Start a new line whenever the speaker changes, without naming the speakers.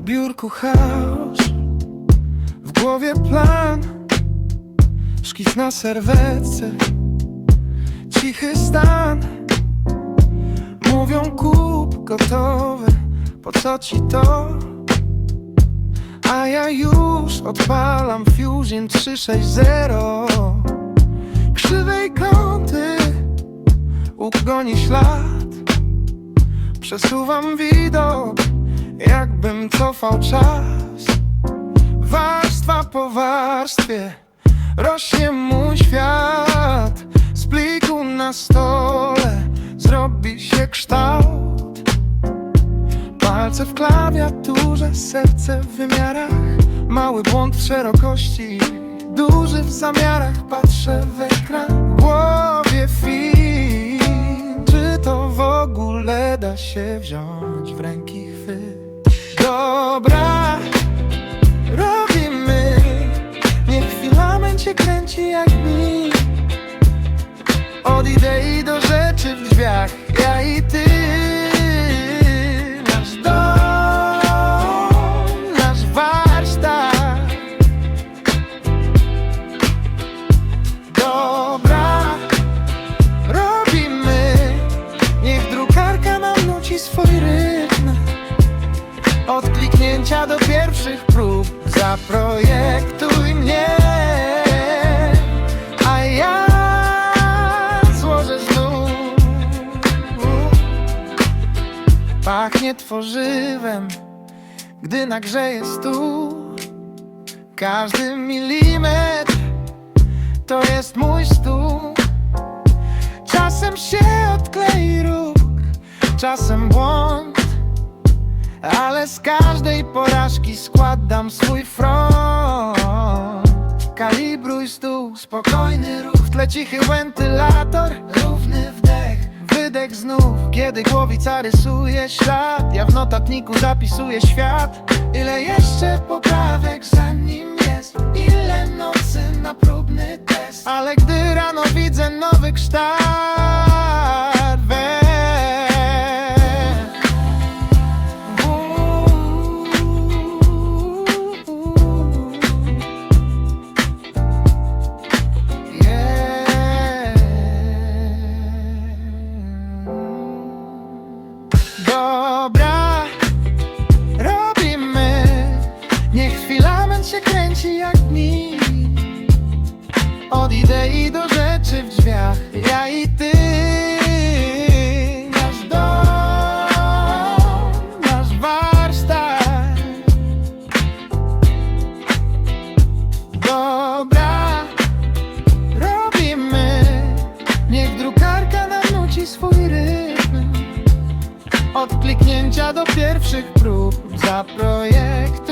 biurku chaos. W głowie plan. Szkic na serwetce. Cichy stan. Mówią kup gotowe Po co ci to? A ja już odpalam Fusion 360 Krzywej kąty Łuk goni ślad. Przesuwam widok Jakbym cofał czas Warstwa po warstwie Rośnie mój świat. Z pliku na stole Zrobi się kształt. Palce w klawiaturze Serce w wymiarach. Mały błąd w szerokości Duży w zamiarach. Patrzę w ekran W głowie film. Czy to w ogóle da się wziąć w ręki? Dobra Robimy. Niech filament się kręci jak mi. Od idei do pierwszych prób Zaprojektuj mnie. A ja złożę znów. Pachnie tworzywem Gdy nagrzeje stół. Każdy milimetr To jest mój stół. Czasem się odklei ruch Czasem błąd z każdej porażki składam swój front. Kalibruj stół, spokojny ruch W tle cichy wentylator, równy wdech Wydech znów, kiedy głowica rysuje ślad. Ja w notatniku zapisuję świat. Ile jeszcze poprawek zanim jest? Ile nocy na próbny test? Ale gdy rano widzę nowy kształt Od idei do rzeczy w drzwiach. Ja i ty. Nasz dom, nasz warsztat. Dobra, robimy. Niech drukarka nam swój rytm. Od kliknięcia do pierwszych prób Zaprojekt